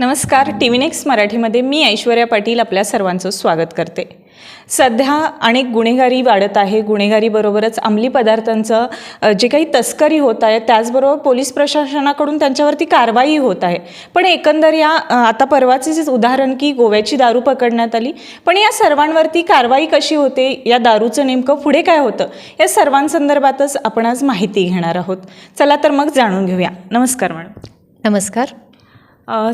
नमस्कार T V next मराठीमध्ये मी ऐश्वर्या पाटील आपल्या सर्वांचं स्वागत करते. सध्या अनेक गुन्हेगारी वाढत आहे. गुन्हेगारीबरोबरच अंमली पदार्थांचं जे काही तस्करी होत आहे त्याचबरोबर पोलीस प्रशासनाकडून त्यांच्यावरती कारवाई होत आहे. पण एकंदर या आता परवाचेच उदाहरण की गोव्याची दारू पकडण्यात आली. पण या सर्वांवरती कारवाई कशी होते? या दारूचं नेमकं पुढे काय होतं? या सर्वांसंदर्भातच आपण आज माहिती घेणार आहोत. चला तर मग जाणून घेऊया. नमस्कार मॅडम. नमस्कार.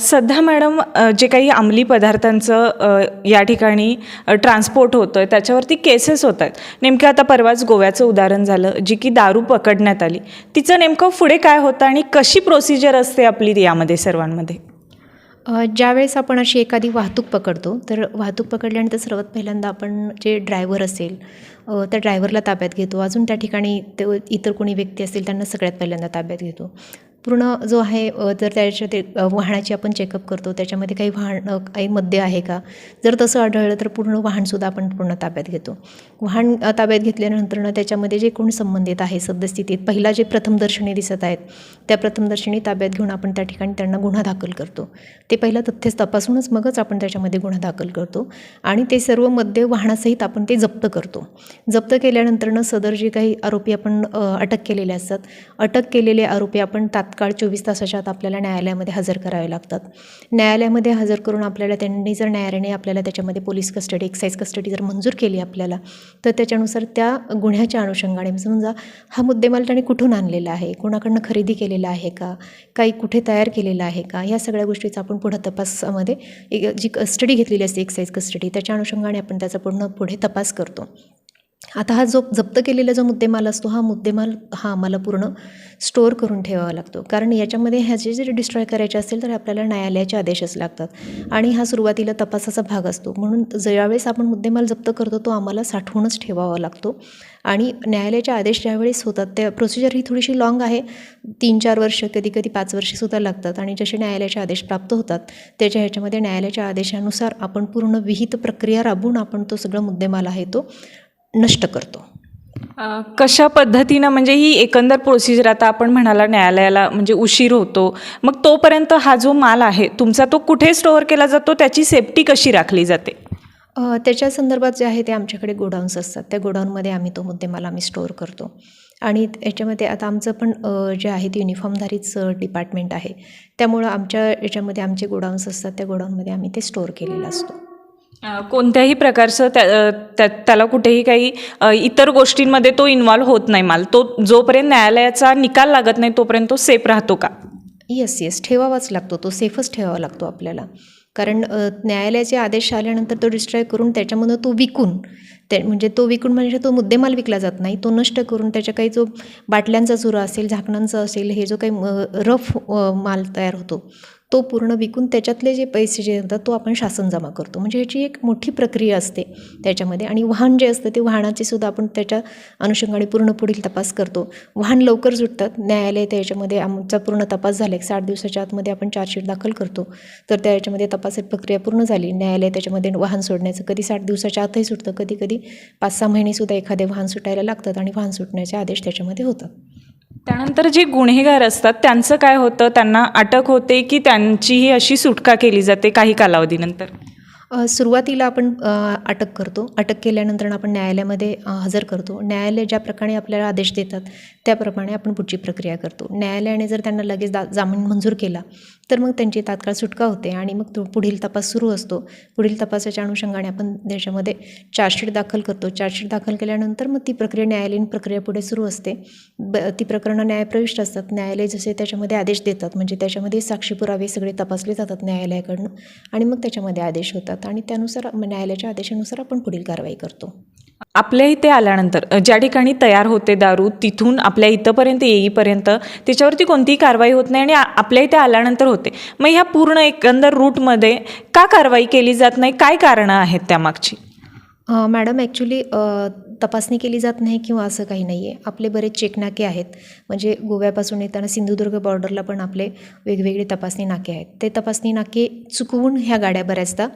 सध्या मॅडम जे काही अंमली पदार्थांचं या ठिकाणी ट्रान्सपोर्ट होतं आहे त्याच्यावरती केसेस होत आहेत. नेमकं आता परवाच गोव्याचं उदाहरण झालं जी की दारू पकडण्यात आली. तिचं नेमकं पुढे काय होतं आणि कशी प्रोसिजर असते आपली यामध्ये सर्वांमध्ये? ज्यावेळेस आपण अशी एखादी वाहतूक पकडतो तर वाहतूक पकडल्यानंतर सर्वात पहिल्यांदा आपण जे ड्रायव्हर असेल त्या ड्रायव्हरला ताब्यात घेतो. अजून त्या ठिकाणी ते इतर कोणी व्यक्ती असतील त्यांना सगळ्यात पहिल्यांदा ताब्यात घेतो. पूर्ण जो आहे जर त्याच्या ते वाहनाची आपण चेकअप करतो त्याच्यामध्ये काही वाहन काही मद्य आहे का? जर तसं आढळलं तर पूर्ण वाहनसुद्धा आपण पूर्ण ताब्यात घेतो. वाहन ताब्यात घेतल्यानंतर ना त्याच्यामध्ये जे कोण संबंधित आहे सद्यस्थितीत पहिला जे प्रथमदर्शनी दिसत आहेत त्या प्रथमदर्शनी ताब्यात घेऊन आपण त्या ठिकाणी त्यांना गुन्हा दाखल करतो. ते पहिलं तथ्य तपासूनच मगच आपण त्याच्यामध्ये गुन्हा दाखल करतो आणि ते सर्व मद्य वाहनासहित आपण ते जप्त करतो. जप्त केल्यानंतरनं सदर जे काही आरोपी आपण अटक केलेले असतात अटक केलेले आरोपी आपण तात्काळ चोवीस तासाच्या आत आपल्याला न्यायालयामध्ये हजर करावे लागतात. न्यायालयामध्ये हजर करून आपल्याला त्यांनी जर न्यायालयाने आपल्याला त्याच्यामध्ये पोलीस कस्टडी एक्साईज कस्टडी जर मंजूर केली आपल्याला तर त्याच्यानुसार त्या गुन्ह्याच्या अनुषंगाने म्हणजे समजा हा मुद्देमाल त्याने कुठून आणलेला आहे? कोणाकडनं खरेदी केलेला आहे का? काही कुठे तयार केलेला आहे का? या सगळ्या गोष्टीचा आपण पुढं तपासामध्ये एक जी कस्टडी घेतलेली असते एक्साईज कस्टडी त्याच्या अनुषंगाने आपण त्याचा पूर्ण पुढे तपास करतो. आता हा जो जप्त केलेला जो मुद्देमाल असतो हा मुद्देमाल हा आम्हाला पूर्ण स्टोअर करून ठेवावा लागतो. कारण याच्यामध्ये ह्याचे जर डिस्ट्रॉय करायचे असेल तर आपल्याला न्यायालयाचे आदेशच लागतात. आणि हा सुरुवातीला तपासाचा भाग असतो. म्हणून ज्यावेळेस आपण मुद्देमाल जप्त करतो तो आम्हाला साठवूनच ठेवावा लागतो. आणि न्यायालयाचे आदेश ज्यावेळेस होतात त्या प्रोसिजर ही थोडीशी लाँग आहे. तीन चार वर्ष कधी कधी पाच वर्षेसुद्धा लागतात. आणि जसे न्यायालयाचे आदेश प्राप्त होतात त्याच्या ह्याच्यामध्ये न्यायालयाच्या आदेशानुसार आपण पूर्ण विहित प्रक्रिया राबवून आपण तो सगळा मुद्देमाल आहे तो नष्ट करतो. कशा पद्धतीनं म्हणजे ही एकंदर प्रोसिजर आता आपण म्हणाला न्यायालयाला म्हणजे उशीर होतो मग तोपर्यंत हा जो माल आहे तुमचा तो कुठे स्टोअर केला जातो? त्याची सेफ्टी कशी राखली जाते? त्याच्या संदर्भात जे आहे ते आमच्याकडे गोडाऊन्स असतात. त्या गोडाऊनमध्ये आम्ही तो मुद्देमाल आम्ही स्टोअर करतो. आणि याच्यामध्ये आता आमचं पण जे आहे ते युनिफॉर्मधारीच डिपार्टमेंट आहे. त्यामुळं आमच्या याच्यामध्ये आमचे गोडाऊन्स असतात त्या गोडाऊनमध्ये आम्ही ते स्टोअर केलेलं असतो. कोणत्याही प्रकारचं त्या त्या त्याला कुठेही काही इतर गोष्टींमध्ये तो इन्व्हॉल्व होत नाही माल. तो जोपर्यंत न्यायालयाचा निकाल लागत नाही तोपर्यंत तो सेफ राहतो का? येस येस ठेवावाच लागतो. तो सेफच ठेवावा लागतो आपल्याला. कारण न्यायालयाचे आदेश आल्यानंतर तो डिस्ट्रॉय करून त्याच्यामधून तो विकून ते म्हणजे तो विकून म्हणजे तो मुद्देमाल विकला जात नाही. तो नष्ट करून त्याच्या काही जो बाटल्यांचा चुरा असेल झाकणांचा असेल हे जो काही म- रफ माल तयार होतो तो पूर्ण विकून त्याच्यातले जे पैसे जे येतात तो आपण शासन जमा करतो. म्हणजे ह्याची एक मोठी प्रक्रिया असते त्याच्यामध्ये. आणि वाहन जे असतं ते वाहनाचे सुद्धा आपण त्याच्या अनुषंगाने पूर्ण पुढील तपास करतो. वाहन लवकर सुटतात. न्यायालय त्याच्यामध्ये आमचा पूर्ण तपास झाला. एक साठ दिवसाच्या आतमध्ये आपण चार्जशीट दाखल करतो. तर त्या याच्यामध्ये तपास प्रक्रिया पूर्ण झाली. न्यायालय त्याच्यामध्ये वाहन सोडण्याचं कधी साठ दिवसाच्या आतही सुटतं कधी कधी पाच सहा महिनेसुद्धा एखादे वाहन सुटायला लागतात आणि वाहन सुटण्याचे आदेश त्याच्यामध्ये होतात. त्यानंतर जे गुन्हेगार असतात त्यांचं काय होतं? त्यांना अटक होते की त्यांचीही अशी सुटका केली जाते काही कालावधीनंतर? सुरुवातीला आपण अटक करतो. अटक केल्यानंतर आपण न्यायालयामध्ये हजर करतो. न्यायालय ज्या प्रकारे आपल्याला आदेश देतात त्याप्रमाणे आपण पुढची प्रक्रिया करतो. न्यायालयाने जर त्यांना लगेच दा जामीन मंजूर केला तर मग त्यांची तात्काळ सुटका होते आणि मग तो पुढील तपास सुरू असतो. पुढील तपासाच्या अनुषंगाने आपण त्याच्यामध्ये चार्जशीट दाखल करतो. चार्जशीट दाखल केल्यानंतर मग ती प्रक्रिया न्यायालयीन प्रक्रिया पुढे सुरू असते. ब ती प्रकरणं न्यायप्रविष्ट असतात. न्यायालय जसे त्याच्यामध्ये आदेश देतात म्हणजे त्याच्यामध्ये साक्षी पुरावे सगळे तपासले जातात न्यायालयाकडनं आणि मग त्याच्यामध्ये आदेश होतात. आणि त्यानुसार म- न्यायालयाच्या आदेशानुसार आपण पुढील कारवाई करतो. आपल्या इथे आल्यानंतर ज्या ठिकाणी तयार होते दारू तिथून आपल्या इथंपर्यंत येईपर्यंत त्याच्यावरती कोणतीही कारवाई होत नाही आणि आपल्या इथे आल्यानंतर होते. मग ह्या पूर्ण एकंदर रूटमध्ये का कारवाई केली जात नाही? काय कारणं आहेत त्यामागची? मॅडम ॲक्च्युली तपासणी केली जात नाही किंवा असं काही नाही आहे आपले बरेच चेकनाके आहेत. म्हणजे गोव्यापासून येताना सिंधुदुर्ग बॉर्डरला पण आपले वेगवेगळे तपासणी नाके आहेत. ते तपासणी नाके चुकवून ह्या गाड्या बऱ्याचदा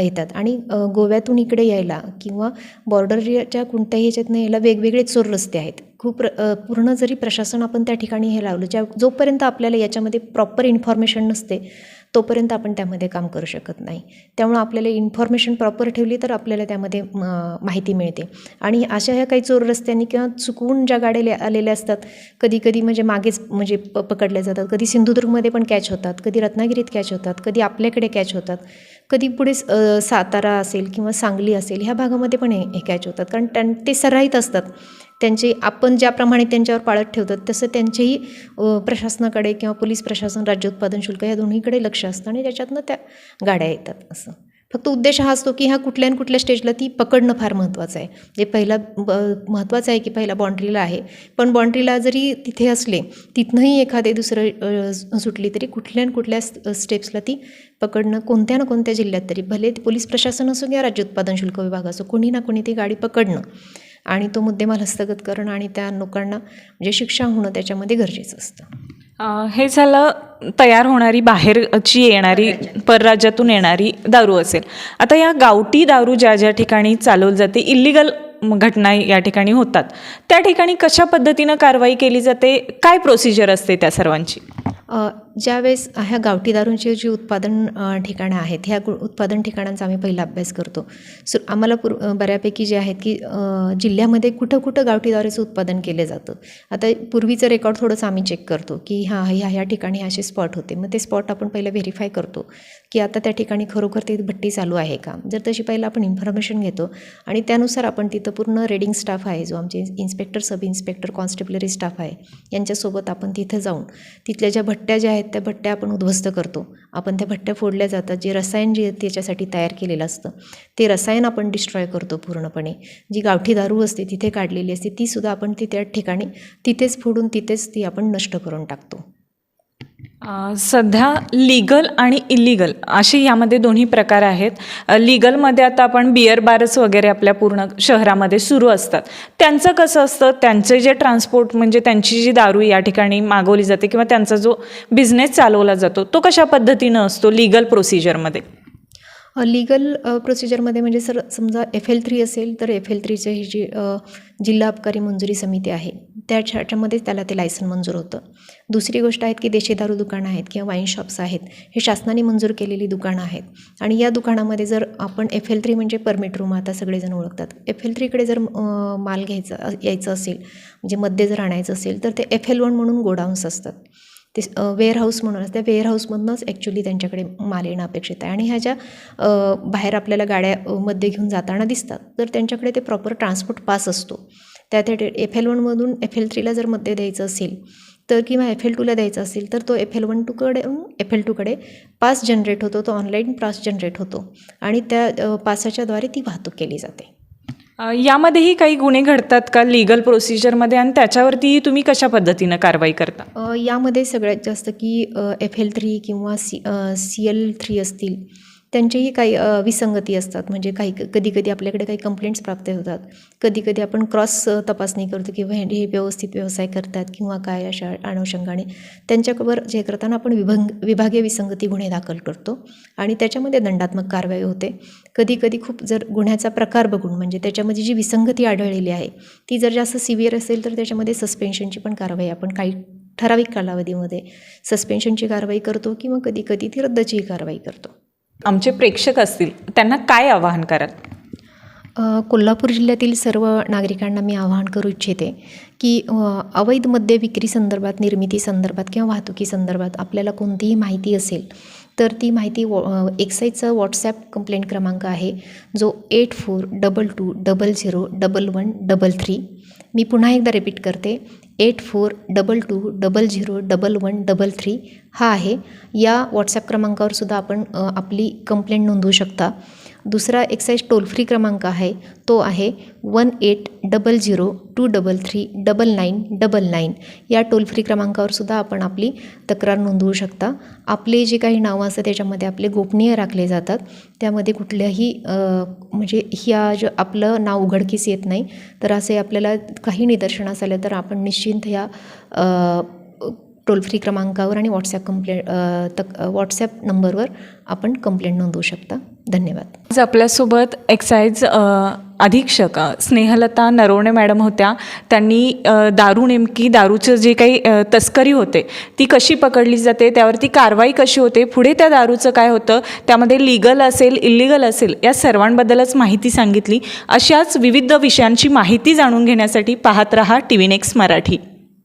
येतात. आणि गोव्यातून इकडे यायला किंवा बॉर्डरच्या कोणत्याही ह्याच्यातनं यायला वेगवेगळे चोर रस्ते आहेत. खूप र- पूर्ण जरी प्रशासन आपण त्या ठिकाणी हे लावलं ज्या जोपर्यंत आपल्याला याच्यामध्ये प्रॉपर इन्फॉर्मेशन नसते तोपर्यंत आपण त्यामध्ये काम करू शकत नाही. त्यामुळं आपल्याला इन्फॉर्मेशन प्रॉपर ठेवली तर आपल्याला त्यामध्ये म, माहिती मिळते. आणि अशा ह्या काही चोर रस्त्यांनी किंवा चुकून ज्या गाड्या आलेल्या असतात कधी कधी म्हणजे मागेच म्हणजे प पकडल्या जातात. कधी सिंधुदुर्गमध्ये पण कॅच होतात कधी रत्नागिरीत कॅच होतात कधी आपल्याकडे कॅच होतात कधी पुढे स- सातारा असेल किंवा सांगली असेल ह्या भागामध्ये पण हे हे कॅच होतात. कारण त्यां ते सराईत असतात. त्यांचे आपण ज्याप्रमाणे त्यांच्यावर पाळत ठेवतात तसं त्यांचेही प्रशासनाकडे किंवा पोलीस प्रशासन राज्य उत्पादन शुल्क या दोन्हीकडे लक्ष असतं आणि त्याच्यातनं त्या गाड्या येतात असं. फक्त उद्देश हा असतो की ह्या कुठल्या न कुठल्या स्टेजला ती पकडणं फार महत्त्वाचं आहे. जे पहिला ब महत्त्वाचं आहे की पहिला बाँड्रीला आहे. पण बाँड्रीला जरी तिथे असले तिथनंही एखादे दुसरं सुटली तरी कुठल्या न कुठल्या स्टेप्सला ती पकडणं कोणत्या ना कोणत्या जिल्ह्यात तरी भले ते पोलीस प्रशासन असो किंवा राज्य उत्पादन शुल्क विभाग असो कोणी ना कोणी ती गाडी पकडणं. आणि तो मुद्देमाल हस्तगत करणं आणि त्या लोकांना म्हणजे शिक्षा होणं त्याच्यामध्ये गरजेचं असतं. हे झालं तयार होणारी बाहेरची येणारी परराज्यातून येणारी दारू असेल. आता या गावठी दारू ज्या ज्या ठिकाणी चालवली जाते इल्लिगल घटना या ठिकाणी होतात. त्या ठिकाणी कशा पद्धतीनं कारवाई केली जाते? काय प्रोसिजर असते त्या सर्वांची? ज्यावेळेस ह्या गावठी दारूंची जी उत्पादन ठिकाणं आहेत ह्या उत्पादन ठिकाणांचा आम्ही पहिला अभ्यास करतो. सो आम्हाला पूर बऱ्यापैकी जे आहेत की जिल्ह्यामध्ये कुठं कुठं गावठी दारूचं उत्पादन केलं जातं. आता पूर्वीचं रेकॉर्ड थोडंसं आम्ही चेक करतो की हां ह्या ह्या ठिकाणी असे स्पॉट होते. मग ते स्पॉट आपण पहिलं व्हेरीफाय करतो की आता त्या ठिकाणी खरोखर ती भट्टी चालू आहे का? जर तशी पहिलं आपण इन्फॉर्मेशन घेतो आणि त्यानुसार आपण तिथं पूर्ण रेडिंग स्टाफ आहे जो आमचे inspector sub inspector constabulary staff आहे. यांच्यासोबत आपण तिथं जाऊन तिथल्या ज्या भट्ट्या ज्या आहेत त्या भट्ट्या आपण उद्ध्वस्त करतो. आपण त्या भट्ट्या फोडल्या जातात जे रसायन जे त्याच्यासाठी तयार केलेलं असतं ते रसायन आपण डिस्ट्रॉय करतो पूर्णपणे. जी गावठी दारू असते तिथे काढलेली असते तीसुद्धा आपण ती त्या ठिकाणी तिथेच फोडून तिथेच ती आपण नष्ट करून टाकतो. सध्या लीगल आणि इलिगल असे यामध्ये दोन्ही प्रकार आहेत. लीगलमध्ये आता आपण बियर बार्स वगैरे आपल्या पूर्ण शहरामध्ये सुरू असतात. त्यांचं कसं असतं? त्यांचे जे ट्रान्सपोर्ट म्हणजे त्यांची जी दारू या ठिकाणी मागवली जाते किंवा त्यांचा जो बिझनेस चालवला जातो तो कशा पद्धतीनं असतो लीगल प्रोसिजरमध्ये? लीगल प्रोसिजरमध्ये म्हणजे सर समजा एफ एल थ्री असेल तर एफ एल थ्रीचं ही जी जिल्हा अबकारी मंजुरी समिती आहे त्याच्यामध्ये त्याला ते लायसन मंजूर होतं. दुसरी गोष्ट आहेत की देशेदारू दुकानं आहेत किंवा वाईन शॉप्स आहेत हे शासनाने मंजूर केलेली दुकानं आहेत. आणि या दुकानामध्ये जर आपण एफ एल थ्री म्हणजे परमिट रूम आता सगळेजण ओळखतात. एफ एल थ्रीकडे जर माल घ्यायचा यायचं असेल म्हणजे मध्ये जर आणायचं असेल तर ते एफ एल वन म्हणून गोडाऊन्स असतात. ते वेअरहाऊस म्हणून त्या वेअरहाऊसमधनंच ॲक्च्युली त्यांच्याकडे माल येणं अपेक्षित आहे. आणि ह्या ज्या बाहेर आपल्याला गाड्यामध्ये घेऊन जाताना दिसतात तर त्यांच्याकडे ते प्रॉपर ट्रान्सपोर्ट पास असतो. त्या त्या एफ एल वनमधून एफ एल थ्रीला जर मध्ये द्यायचं असेल तर किंवा एफ एल टूला द्यायचा असेल तर तो एफ एल वन टूकडे एफ एल टूकडे पास जनरेट होतो. तो ऑनलाईन पास जनरेट होतो. आणि त्या पासाच्याद्वारे ती वाहतूक केली जाते. यामध्येही काही गुन्हे घडतात का लीगल प्रोसिजरमध्ये आणि त्याच्यावरतीही तुम्ही कशा पद्धतीनं कारवाई करता? यामध्ये सगळ्यात जास्त की एफ एल थ्री किंवा सी सी एल थ्री असतील. त्यांचेही काही विसंगती असतात. म्हणजे काही कधी कधी आपल्याकडे काही कंप्लेंट्स प्राप्त होतात. कधी कधी आपण क्रॉस तपासणी करतो की हे हे व्यवस्थित व्यवसाय करतात किंवा काय अशा अनुषंगाने. त्यांच्यावर जे करताना आपण विभंग विभागीय विसंगती गुन्हे दाखल करतो आणि त्याच्यामध्ये दंडात्मक कारवाई होते. कधी कधी खूप जर गुन्ह्याचा प्रकार बघून म्हणजे त्याच्यामध्ये जी विसंगती आढळलेली आहे ती जर जास्त सिव्हिअर असेल तर त्याच्यामध्ये सस्पेन्शनची पण कारवाई आपण काही ठराविक कालावधीमध्ये सस्पेन्शनची कारवाई करतो किंवा कधी कधी ती रद्दचीही कारवाई करतो. आमचे प्रेक्षक असतील त्यांना काय आवाहन कराल? कोल्हापूर जिल्ह्यातील सर्व नागरिकांना मी आवाहन करू इच्छिते की अवैध मद्य विक्री संदर्भात निर्मिती संदर्भात किंवा वाहतुकी संदर्भात आपल्याला कोणतीही माहिती असेल तर ती माहिती वॉ एक्साईजचा व्हॉट्सॲप कंप्लेंट क्रमांक आहे. जो eight four double two double zero double one double three मी पुन्हा एकदा रिपीट करते. Eight four double two double zero double one double three हा आहे. या व्हॉट्सॲप क्रमांकावर सुद्धा आपण आपली कंप्लेंट नोंदवू शकता. दुसरा एक्साईज टोल फ्री क्रमांक आहे. तो आहे one eight double zero two double three double nine double nine या टोल फ्री क्रमांकावर सुद्धा आपण आपली तक्रार नोंदवू शकता. आपले जे काही नावं असतात त्याच्यामध्ये आपले गोपनीय राखले जातात. त्यामध्ये कुठल्याही म्हणजे ह्या जे आपलं नाव उघडकीस येत नाही. तर असे आपल्याला काही निदर्शनास आले तर आपण निश्चिंत ह्या टोल फ्री क्रमांकावर आणि व्हॉट्सॲप कंप्लेंट तक व्हॉट्सॲप नंबरवर आपण कंप्लेंट नोंदवू शकता. धन्यवाद. आज आपल्यासोबत एक्साईज अधीक्षक स्नेहलता नरवणे मॅडम होत्या. त्यांनी दारू नेमकी दारूचं जे काही तस्करी होते ती कशी पकडली जाते त्यावरती कारवाई कशी होते पुढे त्या दारूचं काय होतं त्यामध्ये लिगल असेल इलिगल असेल या सर्वांबद्दलच माहिती सांगितली. अशाच विविध विषयांची माहिती जाणून घेण्यासाठी पाहत रहा टी व्ही नेक्स्ट मराठी.